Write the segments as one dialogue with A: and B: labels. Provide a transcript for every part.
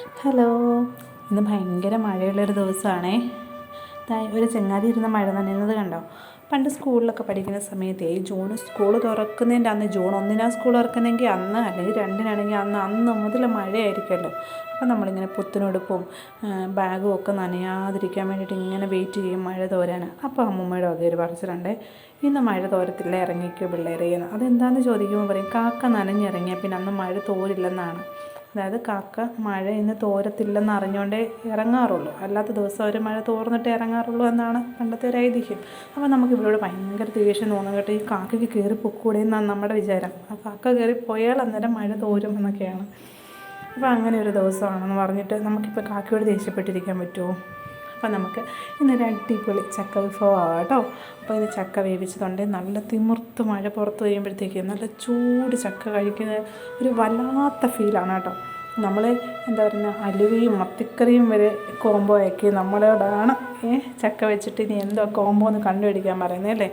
A: Hello. ഇന്ന് ഭയങ്കര മഴയുള്ളൊരു ദിവസമാണേ. ഒരു ചങ്ങാതി ഇരുന്ന മഴ നനയുന്നത് കണ്ടോ? പണ്ട് സ്കൂളിലൊക്കെ പഠിക്കുന്ന സമയത്ത് ഈ ജൂൺ സ്കൂൾ തുറക്കുന്നതിന്റെ അന്ന് ജൂൺ ഒന്നിനാണ് സ്കൂൾ തുറക്കുന്നതെങ്കിൽ അന്ന് അല്ലെങ്കിൽ രണ്ടിനാണെങ്കിൽ അന്ന് അന്ന് മുതൽ മഴയായിരിക്കുമല്ലോ. അപ്പം നമ്മളിങ്ങനെ പുത്തനുടുപ്പും ബാഗും ഒക്കെ നനയാതിരിക്കാൻ വേണ്ടിയിട്ട് ഇങ്ങനെ വെയിറ്റ് ചെയ്യും മഴ തോരാൻ. അപ്പോൾ അമ്മൂമ്മയുടെ ഒരു പറച്ചിലുണ്ട്. ഇന്ന് മഴ തോരത്തില്ല ഇറങ്ങിക്കോ പിള്ളേരെ അതെന്താണെന്ന് ചോദിക്കുമ്പോൾ പറയും കാക്ക നനഞ്ഞിറങ്ങിയാൽ പിന്നെ അന്ന് മഴ തോരില്ലെന്നാണ്. അതായത് കാക്ക മഴ ഇന്ന് തോരത്തില്ലെന്ന് അറിഞ്ഞുകൊണ്ടേ ഇറങ്ങാറുള്ളൂ. അല്ലാത്ത ദിവസം ഒരു മഴ തോർന്നിട്ട് ഇറങ്ങാറുള്ളൂ എന്നാണ് പണ്ടത്തെ ഒരു ഐതിഹ്യം. അപ്പോൾ നമുക്ക് ഇവരോട് ഭയങ്കര ദേഷ്യം തോന്നും കേട്ടോ. ഈ കാക്കയ്ക്ക് കയറി പൊക്കൂടെ എന്നാണ് നമ്മുടെ വിചാരം. ആ കാക്ക കയറി പോയാൽ അന്നേരം മഴ തോരും എന്നൊക്കെയാണ്. അപ്പോൾ അങ്ങനെ ഒരു ദിവസമാണെന്ന് പറഞ്ഞിട്ട് നമുക്കിപ്പോൾ കാക്കയോട് ദേഷ്യപ്പെട്ടിരിക്കാൻ പറ്റുമോ? അപ്പോൾ നമുക്ക് ഇന്നൊരു അടിപൊളി ചക്ക വിഭവമാണ് കേട്ടോ അപ്പോൾ ഇത് ചക്ക വേവിച്ചതുണ്ട് നല്ല തിമിർത്ത് മഴ പുറത്ത് കഴിയുമ്പോഴത്തേക്ക് നല്ല ചൂട് ചക്ക കഴിക്കുന്ന ഒരു വല്ലാത്ത ഫീലാണ് കേട്ടോ. നമ്മൾ എന്താ പറയുക അലുവയും മത്തിക്കറിയും വരെ കോംബോ ആക്കി നമ്മളോടാണ് ചക്ക വെച്ചിട്ട് ഇനി എന്തോ കോംബോ എന്ന് കണ്ടുപിടിക്കാൻ പറയുന്നത് അല്ലേ?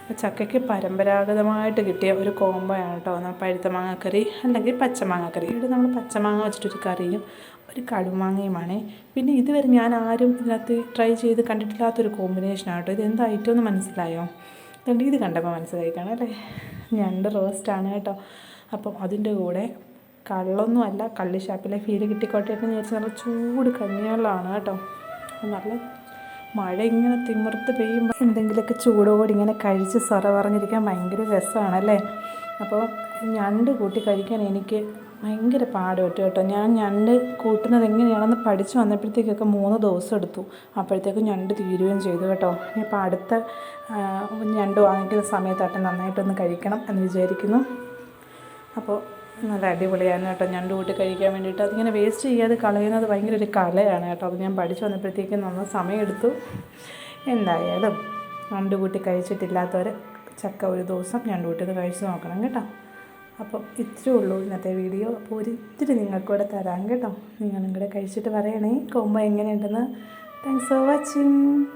A: അപ്പോൾ ചക്കയ്ക്ക് പരമ്പരാഗതമായിട്ട് കിട്ടിയ ഒരു കോംബോയാണ് കേട്ടോ. പഴുത്ത മാങ്ങാക്കറി അല്ലെങ്കിൽ പച്ചമാങ്ങാക്കറി. ഇവിടെ നമ്മൾ പച്ചമാങ്ങ വെച്ചിട്ടൊരു കറിയും ഒരു കടുമാങ്ങയുമാണ്. പിന്നെ ഇതുവരെ ഞാൻ ആരും ഇതിനകത്ത് ട്രൈ ചെയ്ത് കണ്ടിട്ടില്ലാത്തൊരു കോമ്പിനേഷനാണ് കേട്ടോ. ഇത് എന്തായിട്ടോ ഐറ്റം എന്ന് മനസ്സിലായോ? അതുകൊണ്ട് ഇത് കണ്ടപ്പോൾ മനസ്സിലായി അല്ലേ? ഞണ്ട് റോസ്റ്റാണ് കേട്ടോ. അപ്പം അതിന്റെ കൂടെ കള്ളൊന്നും അല്ല കള്ളിഷാപ്പിലെ ഫീൽ കിട്ടിക്കോട്ടെ എന്ന് വിചാരിച്ച് നല്ല ചൂട് കഞ്ഞിവെള്ളമാണ് കേട്ടോ. നല്ല മഴ ഇങ്ങനെ തിമിർത്ത് പെയ്യുമ്പോൾ എന്തെങ്കിലുമൊക്കെ ചൂടോടി ഇങ്ങനെ കഴിച്ച് സൊറ പറഞ്ഞിരിക്കാൻ ഭയങ്കര രസമാണല്ലേ അപ്പോൾ ഞണ്ട് കൂട്ടി കഴിക്കാൻ എനിക്ക് ഭയങ്കര പാടുപെട്ടു കേട്ടോ. ഞാൻ ഞണ്ട് കൂട്ടുന്നത് എങ്ങനെയാണെന്ന് പഠിച്ചു വന്നപ്പോഴത്തേക്കൊക്കെ മൂന്ന് ദിവസം എടുത്തു. അപ്പോഴത്തേക്കും ഞണ്ട് തീരുകയും ചെയ്തു കേട്ടോ. ഇനിയിപ്പോൾ അടുത്ത ഞണ്ട് വാങ്ങിക്കുന്ന സമയത്താട്ടെ നന്നായിട്ടൊന്ന് കഴിക്കണം എന്ന് വിചാരിക്കുന്നു. അപ്പോൾ നല്ല അടിപൊളിയാണ് കേട്ടോ ഞണ്ട് കൂട്ടി കഴിക്കാൻ വേണ്ടിയിട്ട്. അതിങ്ങനെ വേസ്റ്റ് ചെയ്യാതെ കളയുന്നത് ഭയങ്കര ഒരു കലയാണ് കേട്ടോ. അപ്പോൾ ഞാൻ പഠിച്ചു വന്നപ്പോഴത്തേക്കും നന്ന സമയമെടുത്തു. എന്തായാലും ഞണ്ട് കൂട്ടി കഴിച്ചിട്ടില്ലാത്തവർ ചക്ക ഒരു ദിവസം ഞണ്ട് കൂട്ടി കഴിച്ച് നോക്കണം കേട്ടോ. അപ്പം ഇത്രയേ ഉള്ളൂ ഇന്നത്തെ വീഡിയോ. അപ്പോൾ ഒരിത്തിരി നിങ്ങൾക്കൂടെ തരാം കേട്ടോ. നിങ്ങളും കൂടെ കഴിച്ചിട്ട് പറയണേ. കോമ്പോ എങ്ങനെയുണ്ടെന്ന്. Thanks for watching